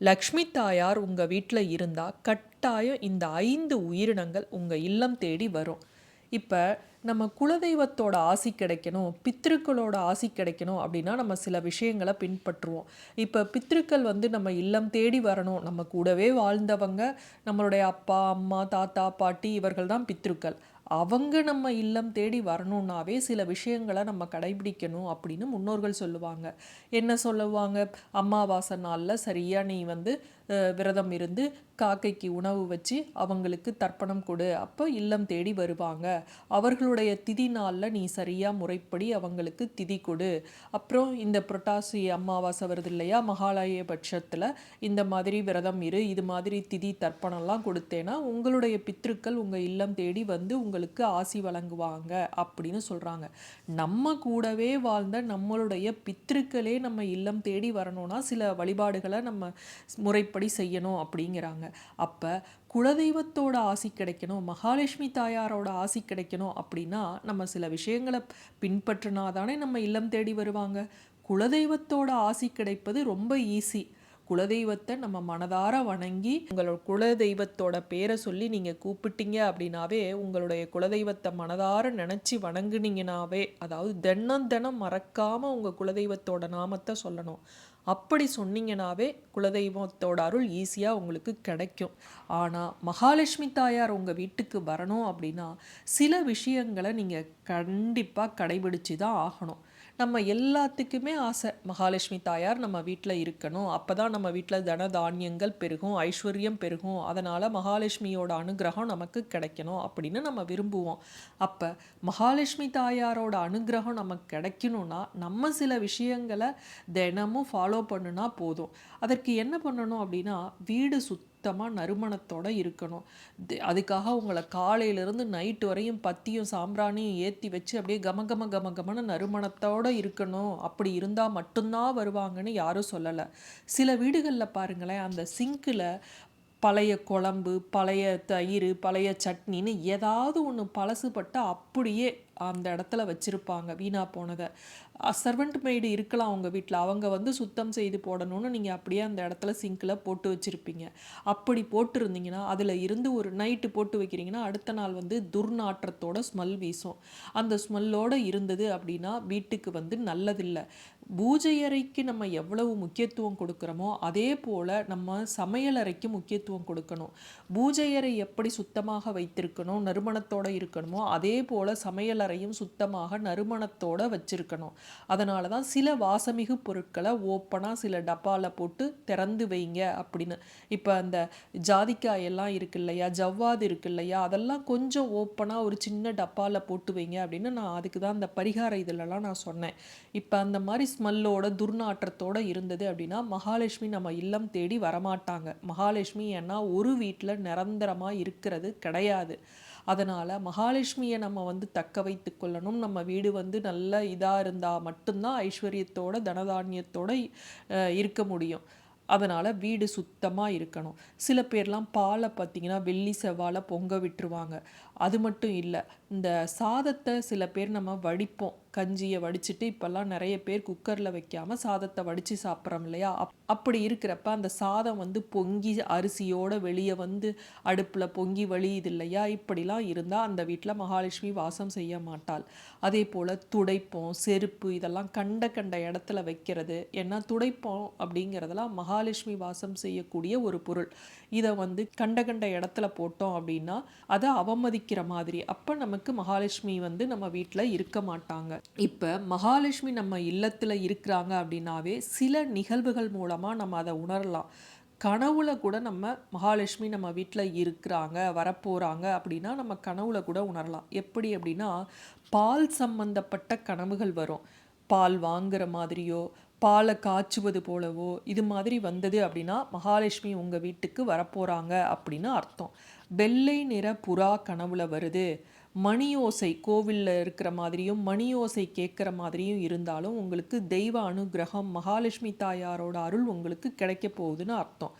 லக்ஷ்மி தாயார் உங்கள் வீட்டில் இருந்தால் கட்டாயம் இந்த ஐந்து உயிரினங்கள் உங்கள் இல்லம் தேடி வரும். இப்போ நம்ம குலதெய்வத்தோட ஆசி கிடைக்கணும் பித்திருக்களோட ஆசி கிடைக்கணும் அப்படின்னா நம்ம சில விஷயங்களை பின்பற்றுவோம். இப்போ பித்ருக்கள் வந்து நம்ம இல்லம் தேடி வரணும். நம்ம கூடவே வாழ்ந்தவங்க நம்மளுடைய அப்பா அம்மா தாத்தா பாட்டி இவர்கள் தான் பித்ருக்கள் அவங்க நம்ம இல்லம் தேடி வரணுன்னாவே சில விஷயங்களை நம்ம கடைபிடிக்கணும் அப்படின்னு முன்னோர்கள் சொல்லுவாங்க. என்ன சொல்லுவாங்க? அமாவாசை நாளில் சரியாக நீ வந்து விரதம் இருந்து காக்கைக்கு உணவு வச்சு அவங்களுக்கு தர்ப்பணம் கொடு. அப்போ இல்லம் தேடி வருவாங்க. அவர்கள் அவங்களுடைய திதி நாளில் நீ சரியாக முறைப்படி அவங்களுக்கு திதி கொடு. அப்புறம் இந்த புரட்டாசி அமாவாசை வருது இல்லையா? மகாலய பட்சத்தில் இந்த மாதிரி விரதம் இரு. இது மாதிரி திதி தர்ப்பணம்லாம் கொடுத்தேன்னா உங்களுடைய பித்ருக்கள் உங்கள் இல்லம் தேடி வந்து உங்களுக்கு ஆசி வழங்குவாங்க அப்படின்னு சொல்கிறாங்க நம்ம கூடவே வாழ்ந்த நம்மளுடைய பித்திருக்களே நம்ம இல்லம் தேடி வரணும்னா சில வழிபாடுகளை நம்ம முறைப்படி செய்யணும் அப்படிங்கிறாங்க. அப்போ குலதெய்வத்தோட ஆசி கிடைக்கணும் மகாலட்சுமி தாயாரோட ஆசி கிடைக்கணும் அப்படின்னா நம்ம சில விஷயங்களை பின்பற்றினா தானே நம்ம இல்லம் தேடி வருவாங்க. குலதெய்வத்தோட ஆசி கிடைப்பது ரொம்ப ஈஸி குலதெய்வத்தை நம்ம மனதார வணங்கி உங்களோட குலதெய்வத்தோட பேரை சொல்லி நீங்கள் கூப்பிட்டீங்க அப்படின்னாவே உங்களுடைய குலதெய்வத்தை மனதார நினச்சி வணங்குனீங்கனாவே அதாவது தினம் தினம் மறக்காமல் உங்கள் குலதெய்வத்தோட நாமத்தை சொல்லணும். அப்படி சொன்னீங்கனாவே குலதெய்வத்தோட அருள் ஈஸியாக உங்களுக்கு கிடைக்கும். ஆனால் மகாலட்சுமி தாயார் உங்கள் வீட்டுக்கு வரணும் அப்படின்னா சில விஷயங்களை நீங்கள் கண்டிப்பாக கடைபிடிச்சு தான் ஆகணும். நம்ம எல்லாத்துக்குமே ஆசை. மகாலட்சுமி தாயார் நம்ம வீட்டில் இருக்கணும். அப்போ தான் நம்ம வீட்டில் தன தானியங்கள் பெருகும் ஐஸ்வர்யம் பெருகும். அதனால் மகாலட்சுமியோட அனுகிரகம் நமக்கு கிடைக்கணும் அப்படின்னு நம்ம விரும்புவோம். அப்போ மகாலட்சுமி தாயாரோட அனுகிரகம் நமக்கு கிடைக்கணும்னா நம்ம சில விஷயங்களை தினமும் ஃபாலோ பண்ணுனா போதும். அதற்கு என்ன பண்ணணும் அப்படின்னா வீடு சுத்தமாக நறுமணத்தோட இருக்கணும். அதுக்காக உங்களை காலையிலேருந்து நைட்டு வரையும் பத்தியும் சாம்பிராணியும் ஏற்றி வச்சு அப்படியே கம கம கம கமன நறுமணத்தோட இருக்கணும். அப்படி இருந்தால் மட்டும்தான் வருவாங்கன்னு யாரும் சொல்லலை. சில வீடுகளில் பாருங்களேன் அந்த சிங்கில் பழைய குழம்பு பழைய தயிர் பழைய சட்னின்னு ஏதாவது ஒன்று பழசுபட்டு அப்படியே அந்த இடத்துல வச்சுருப்பாங்க வீணாக போனதை. சர்வெண்ட் மெய்டு இருக்கலாம் அவங்க வீட்டில் அவங்க வந்து சுத்தம் செய்து போடணும்னு நீங்கள் அப்படியே அந்த இடத்துல சிங்கில் போட்டு வச்சுருப்பீங்க. அப்படி போட்டுருந்தீங்கன்னா அதில் இருந்து ஒரு நைட்டு போட்டு வைக்கிறீங்கன்னா அடுத்த நாள் வந்து துர்நாற்றத்தோட ஸ்மெல் வீசும். அந்த ஸ்மெல்லோடு இருந்தது அப்படின்னா வீட்டுக்கு வந்து நல்லதில்லை. பூஜை அறைக்கு நம்ம எவ்வளவு முக்கியத்துவம் கொடுக்குறோமோ அதே போல் நம்ம சமையலறைக்கு முக்கியத்துவம் கொடுக்கணும். பூஜை அறை எப்படி சுத்தமாக வைத்திருக்கணும் நறுமணத்தோடு இருக்கணுமோ அதே போல் சமையலறையும் சுத்தமாக நறுமணத்தோட வச்சிருக்கணும். அதனால தான் சில வாசமிகு பொருட்களை ஓப்பனாக சில டப்பாவில் போட்டு திறந்து வைங்க அப்படின்னு. இப்போ அந்த ஜாதிக்காய் எல்லாம் இருக்கு இல்லையா ஜவ்வாது இருக்கு இல்லையா அதெல்லாம் கொஞ்சம் ஓப்பனாக ஒரு சின்ன டப்பாவில் போட்டு வைங்க அப்படின்னு நான் அதுக்கு தான் அந்த பரிகார இதிலலாம் நான் சொன்னேன். இப்போ அந்த மாதிரி ஸ்மெல்லோட துர்நாற்றத்தோட இருந்தது அப்படின்னா மகாலட்சுமி நம்ம இல்லம் தேடி வரமாட்டாங்க. மகாலட்சுமி ஏன்னா ஒரு வீட்டில் நிரந்தரமாக இருக்கிறது கிடையாது. அதனால் மகாலட்சுமியை நம்ம வந்து தக்க வைத்து கொள்ளணும். நம்ம வீடு வந்து நல்ல இதாக இருந்தால் மட்டும்தான் ஐஸ்வர்யத்தோட தனதானியத்தோட இருக்க முடியும். அதனால் வீடு சுத்தமாக இருக்கணும். சில பேர்லாம் பாலை பார்த்திங்கன்னா வெள்ளி செவ்வாழை பொங்க விட்டுருவாங்க. அது மட்டும் இல்லை இந்த சாதத்தை சில பேர் நம்ம வடிப்போம். கஞ்சியை வடிச்சிட்டு இப்போல்லாம் நிறைய பேர் குக்கரில் வைக்காமல் சாதத்தை வடித்து சாப்பிட்றோம் இல்லையா? அப் அப்படி இருக்கிறப்ப அந்த சாதம் வந்து பொங்கி அரிசியோடு வெளியே வந்து அடுப்பில் பொங்கி வழியுது இல்லையா? இப்படிலாம் இருந்தால் அந்த வீட்டில் மகாலட்சுமி வாசம் செய்ய மாட்டாள். அதே போல் துடைப்போம் செருப்பு இதெல்லாம் கண்ட கண்ட இடத்துல வைக்கிறது. ஏன்னா துடைப்போம் அப்படிங்கிறதெல்லாம் மகாலட்சுமி வாசம் செய்யக்கூடிய ஒரு பொருள். இதை வந்து கண்ட கண்ட இடத்துல போட்டோம் அப்படின்னா அதை அவமதிக்கிற மாதிரி. அப்போ நம்ம நமக்கு மகாலட்சுமி வந்து நம்ம வீட்டில் இருக்க மாட்டாங்க. இப்போ மகாலட்சுமி நம்ம இல்லத்தில் இருக்கிறாங்க அப்படின்னாவே சில நிகழ்வுகள் மூலமாக நம்ம அதை உணரலாம். கனவுல கூட நம்ம மகாலட்சுமி நம்ம வீட்டில் இருக்கிறாங்க வரப்போகிறாங்க அப்படின்னா நம்ம கனவுல கூட உணரலாம். எப்படி அப்படின்னா பால் சம்பந்தப்பட்ட கனவுகள் வரும். பால் வாங்குற மாதிரியோ பாலை காய்ச்சுவது போலவோ இது மாதிரி வந்தது அப்படின்னா மகாலட்சுமி உங்கள் வீட்டுக்கு வரப்போகிறாங்க அப்படின்னு அர்த்தம். வெள்ளை நிற புறா கனவுல வருது. மணியோசை கோவிலில் இருக்கிற மாதிரியும் மணியோசை கேட்குற மாதிரியும் இருந்தாலும் உங்களுக்கு தெய்வ அனுக்கிரகம் மகாலட்சுமி தாயாரோட அருள் உங்களுக்கு கிடைக்க போகுதுன்னு அர்த்தம்.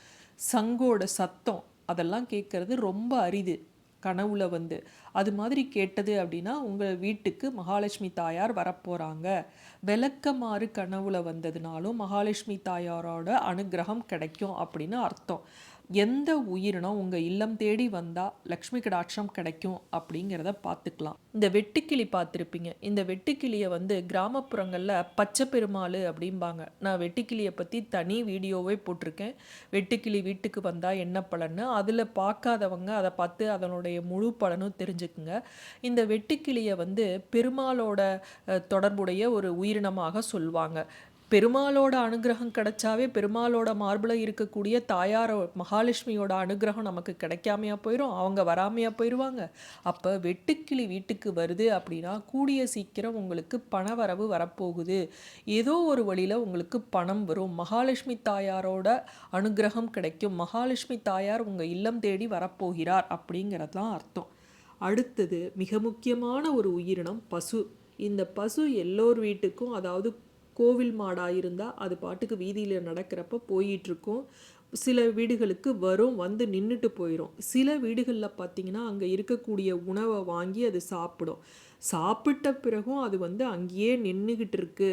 சங்கோட சத்தம் அதெல்லாம் கேட்குறது ரொம்ப அரிது. கனவுல வந்து அது மாதிரி கேட்டது அப்படின்னா உங்கள் வீட்டுக்கு மகாலட்சுமி தாயார் வரப்போகிறாங்க விளக்கமாறு கனவுல வந்ததுனாலும் மகாலட்சுமி தாயாரோட அனுகிரகம் கிடைக்கும் அப்படின்னு அர்த்தம். எந்த உயிரினம் உங்கள் இல்லம் தேடி வந்தால் லக்ஷ்மி கடாட்சம் கிடைக்கும் அப்படிங்கிறத பார்த்துக்கலாம். இந்த வெட்டுக்கிளி பார்த்துருப்பீங்க. இந்த வெட்டுக்கிளியை வந்து கிராமப்புறங்களில் பச்சை பெருமாள் அப்படிம்பாங்க. நான் வெட்டுக்கிளியை பற்றி தனி வீடியோவே போட்டிருக்கேன். வெட்டுக்கிளி வீட்டுக்கு வந்தால் என்ன பலன்னு அதில் பார்க்காதவங்க அதை பார்த்து அதனுடைய முழு பலனும் தெரிஞ்சுக்குங்க. இந்த வெட்டுக்கிளியை வந்து பெருமாளோட தொடர்புடைய ஒரு உயிரினமாக சொல்லுவாங்க பெருமாளோட அனுகிரகம் கிடைச்சாவே பெருமாளோட மார்பில் இருக்கக்கூடிய தாயாரோ மகாலட்சுமியோட அனுகிரகம் நமக்கு கிடைக்காமையா போயிடும் அவங்க வராமையா போயிடுவாங்க அப்போ வெட்டுக்கிளி வீட்டுக்கு வருது அப்படின்னா கூடிய சீக்கிரம் உங்களுக்கு பணவரவு வரப்போகுது. ஏதோ ஒரு வழியில் உங்களுக்கு பணம் வரும். மகாலட்சுமி தாயாரோட அனுகிரகம் கிடைக்கும். மகாலட்சுமி தாயார் உங்கள் இல்லம் தேடி வரப்போகிறார் அப்படிங்கிறது தான் அர்த்தம். அடுத்தது மிக முக்கியமான ஒரு உயிரினம் பசு. இந்த பசு எல்லோர் வீட்டுக்கும் அதாவது கோவில் மாடாக இருந்தால் அது பாட்டுக்கு வீதியில் நடக்கிறப்ப போயிட்டுருக்கும். சில வீடுகளுக்கு வரும் வந்து நின்றுட்டு போயிடும் சில வீடுகளில் பார்த்தீங்கன்னா அங்கே இருக்கக்கூடிய உணவை வாங்கி அது சாப்பிடும். சாப்பிட்ட பிறகும் அது வந்து அங்கேயே நின்றுக்கிட்டு இருக்கு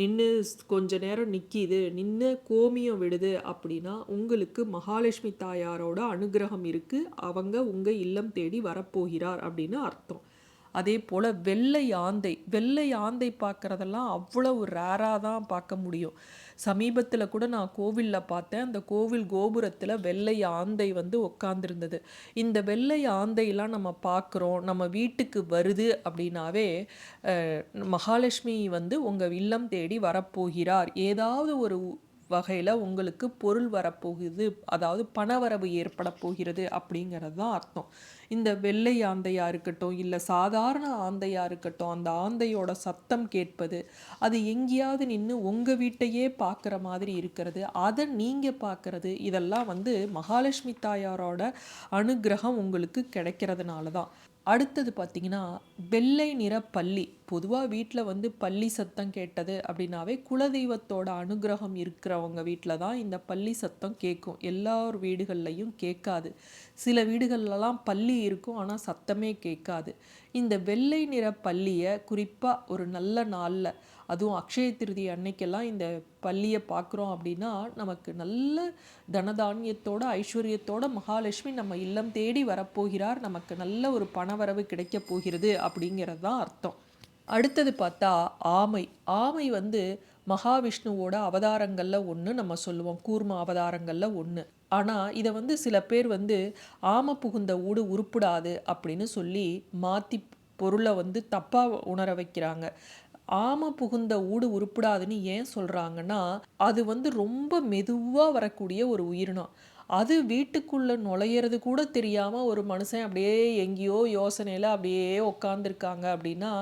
நின்று கொஞ்ச நேரம் நிற்கிது நின்று கோமியம் விடுது அப்படின்னா உங்களுக்கு மகாலட்சுமி தாயாரோட அனுகிரகம் இருக்குது அவங்க உங்கள் இல்லம் தேடி வரப்போகிறார் அப்படின்னு அர்த்தம். அதே போல் வெள்ளை ஆந்தை வெள்ளை ஆந்தை பார்க்குறதெல்லாம் அவ்வளவு ரேராக தான் பார்க்க முடியும். சமீபத்தில் கூட நான் கோவிலில் பார்த்தேன். அந்த கோவில் கோபுரத்தில் வெள்ளை ஆந்தை வந்து உட்காந்துருந்தது இந்த வெள்ளை ஆந்தையெல்லாம் நம்ம பார்க்குறோம். நம்ம வீட்டுக்கு வருது அப்படின்னாவே மகாலட்சுமி வந்து உங்கள் இல்லம் தேடி வரப்போகிறார். ஏதாவது ஒரு வகையில் உங்களுக்கு பொருள் வரப்போகுது. அதாவது பணவரவு ஏற்பட போகிறது அப்படிங்கிறது தான் அர்த்தம். இந்த வெள்ளை ஆந்தையாக இருக்கட்டும் இல்லை சாதாரண ஆந்தையாக இருக்கட்டும் அந்த ஆந்தையோட சத்தம் கேட்பது அது எங்கேயாவது நின்று உங்கள் வீட்டையே பார்க்குற மாதிரி இருக்கிறது அதை நீங்கள் பார்க்குறது இதெல்லாம் வந்து மகாலட்சுமி தாயாரோட அனுக்கிரகம் உங்களுக்கு கிடைக்கிறதுனால தான். அடுத்தது பார்த்திங்கன்னா வெள்ளை நிற பள்ளி. பொதுவாக வீட்டில் வந்து பள்ளி சத்தம் கேட்டது அப்படின்னாவே குலதெய்வத்தோட அனுகிரகம் இருக்கிறவங்க வீட்டில் தான் இந்த பள்ளி சத்தம் கேட்கும் எல்லார் வீடுகள்லையும் கேட்காது. சில வீடுகள்லலாம் பள்ளி இருக்கும் ஆனால் சத்தமே கேட்காது. இந்த வெள்ளை நிற பள்ளியை குறிப்பாக ஒரு நல்ல நாளில் அதுவும் அக்ஷய திருதி அன்னைக்கெல்லாம் இந்த பள்ளியை பார்க்குறோம் அப்படின்னா நமக்கு நல்ல தனதானியத்தோட ஐஸ்வர்யத்தோட மகாலட்சுமி நம்ம இல்லம் தேடி வரப்போகிறார். நமக்கு நல்ல ஒரு பணவரவு கிடைக்கப் போகிறது அப்படிங்கிறது தான் அர்த்தம். அடுத்தது பார்த்தா ஆமை. ஆமை வந்து மகாவிஷ்ணுவோட அவதாரங்களில் ஒன்று நம்ம சொல்லுவோம். கூர்ம அவதாரங்களில் ஒன்று ஆனால் இதை வந்து சில பேர் வந்து ஆமை புகுந்த ஊடு உருப்பிடாது அப்படின்னு சொல்லி மாற்றி பொருளை வந்து தப்பாக உணர வைக்கிறாங்க. ஆமை புகுந்த ஊடு உருப்பிடாதுன்னு ஏன் சொல்கிறாங்கன்னா அது வந்து ரொம்ப மெதுவாக வரக்கூடிய ஒரு உயிரினம். அது வீட்டுக்குள்ளே நுழையிறது கூட தெரியாமல் ஒரு மனுஷன் அப்படியே எங்கேயோ யோசனையில் அப்படியே உக்காந்துருக்காங்க அப்படின்னா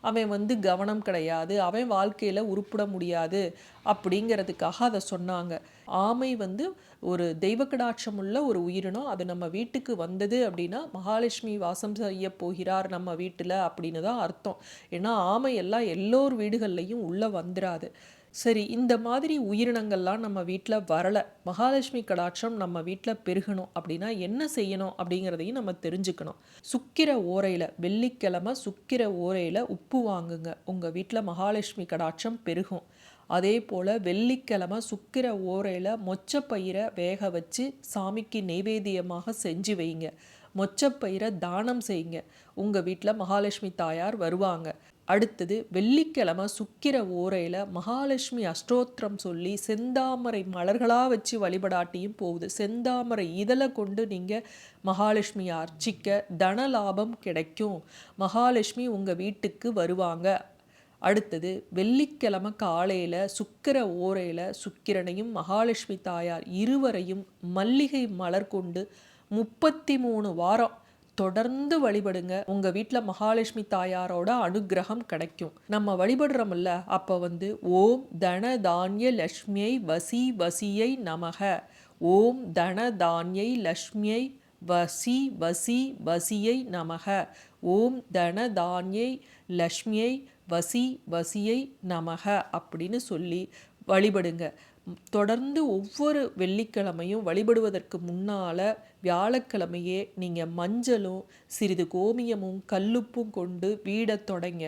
அவன் வந்து கவனம் கிடையாது அவன் வாழ்க்கையில் உருப்பிட முடியாது அப்படிங்கிறதுக்காக அதை சொன்னாங்க. ஆமை வந்து ஒரு தெய்வ உள்ள ஒரு உயிரினம். அது நம்ம வீட்டுக்கு வந்தது அப்படின்னா மகாலட்சுமி வாசம் செய்ய போகிறார் நம்ம வீட்டில் அப்படின்னு தான் அர்த்தம். ஏன்னா ஆமை எல்லாம் எல்லோர் வீடுகள்லையும் உள்ளே வந்துடாது சரி இந்த மாதிரி உயிரினங்கள்லாம் நம்ம வீட்டில் வரலை. மகாலட்சுமி கடாட்சம் நம்ம வீட்டில் பெருகணும் அப்படின்னா என்ன செய்யணும் அப்படிங்கிறதையும் நம்ம தெரிஞ்சுக்கணும். சுக்கிர ஓரையில் வெள்ளிக்கிழமை சுக்கிர ஓரையில் உப்பு வாங்குங்க. உங்கள் வீட்டில் மகாலட்சுமி கடாட்சம் பெருகும். அதே போல் வெள்ளிக்கிழமை சுக்கிர ஓரையில் மொச்சப்பயிரை வேக வச்சு சாமிக்கு நெய்வேத்தியமாக செஞ்சு வைங்க. மொச்சப்பயிரை தானம் செய்யுங்க. உங்கள் வீட்டில் மகாலட்சுமி தாயார் வருவாங்க. அடுத்தது வெள்ளிக்கிழமை சுக்கிர ஓரையில் மகாலட்சுமி அஷ்டோத்திரம் சொல்லி செந்தாமரை மலர்களாக வச்சு வழிபடாட்டியும் போகுது. செந்தாமரை இதழை கொண்டு நீங்கள் மகாலட்சுமியை அர்ச்சிக்க தன லாபம் கிடைக்கும். மகாலட்சுமி உங்கள் வீட்டுக்கு வருவாங்க. அடுத்தது வெள்ளிக்கிழமை காலையில் சுக்கிர ஓரையில் சுக்கிரனையும் மகாலட்சுமி தாயார் இருவரையும் மல்லிகை மலர் கொண்டு முப்பத்தி மூணு வாரம் தொடர்ந்து வழிபடுங்க. உங்க வீட்டில் மகாலட்சுமி தாயாரோட அனுக்கிரகம் கிடைக்கும். நம்ம வழிபடுறோம்ல அப்போ வந்து ஓம் தன தானிய லக்ஷ்மியை வசி வசியை நமக. ஓம் தன தானியை லக்ஷ்மியை வசி வசி வசியை நமக. ஓம் தன தானியை லக்ஷ்மியை வசி வசியை நமக அப்படின்னு சொல்லி வழிபடுங்க. தொடர்ந்து ஒவ்வொரு வெள்ளிக்கிழமையும் வழிபடுவதற்கு முன்னால் வியாழக்கிழமையே நீங்கள் மஞ்சளும் சிறிது கோமியமும் கல்லுப்பும் கொண்டு வீடை தொடங்க.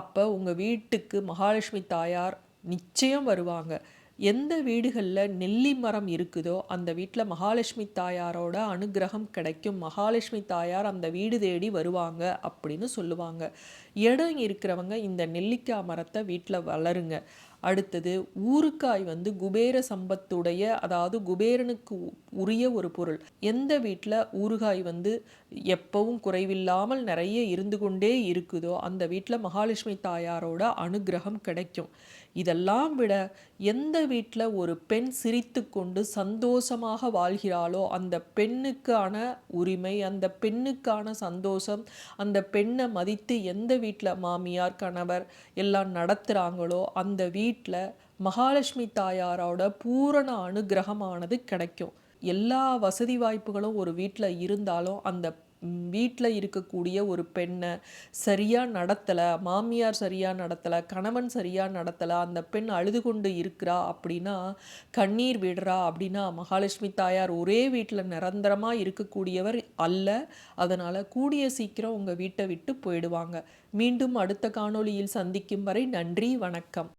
அப்போ உங்கள் வீட்டுக்கு மகாலட்சுமி தாயார் நிச்சயம் வருவாங்க. எந்த வீடுகளில் நெல்லி மரம் இருக்குதோ அந்த வீட்டில் மகாலட்சுமி தாயாரோட அனுகிரகம் கிடைக்கும். மகாலட்சுமி தாயார் அந்த வீடு தேடி வருவாங்க அப்படின்னு சொல்லுவாங்க. இடம் இருக்கிறவங்க இந்த நெல்லிக்காய் மரத்தை வீட்டில் வளருங்க. அடுத்தது ஊருக்காய் வந்து குபேர சம்பத்துடைய அதாவது குபேரனுக்கு உ- உரிய ஒரு பொருள். எந்த வீட்டில் ஊறுகாய் வந்து எப்பவும் குறைவில்லாமல் நிறைய இருந்து கொண்டே இருக்குதோ அந்த வீட்டில் மகாலட்சுமி தாயாரோட அனுகிரகம் கிடைக்கும். இதெல்லாம் விட எந்த வீட்டில் ஒரு பெண் சிரித்து கொண்டு சந்தோஷமாக வாழ்கிறாளோ அந்த பெண்ணுக்கான உரிமை அந்த பெண்ணுக்கான சந்தோஷம் அந்த பெண்ணை மதித்து எந்த வீட்டில் மாமியார் கணவர் எல்லாம் நடத்துகிறாங்களோ அந்த வீட்டில் மகாலட்சுமி தாயாரோட பூரண அனுகிரகமானது கிடைக்கும். எல்லா வசதி வாய்ப்புகளும் ஒரு வீட்டில் இருந்தாலும் அந்த வீட்டில் இருக்கக்கூடிய ஒரு பெண்ணை சரியாக நடத்தலை மாமியார் சரியாக நடத்தலை கணவன் சரியாக நடத்தலை அந்த பெண் அழுது கொண்டு இருக்கிறா அப்படின்னா கண்ணீர் விடுறா அப்படின்னா மகாலட்சுமி தாயார் ஒரே வீட்டில் நிரந்தரமாக இருக்கக்கூடியவர் அல்ல. அதனால் கூடிய சீக்கிரம் உங்கள் வீட்டை விட்டு போயிடுவாங்க. மீண்டும் அடுத்த காணொளியில் சந்திக்கும் வரை நன்றி வணக்கம்.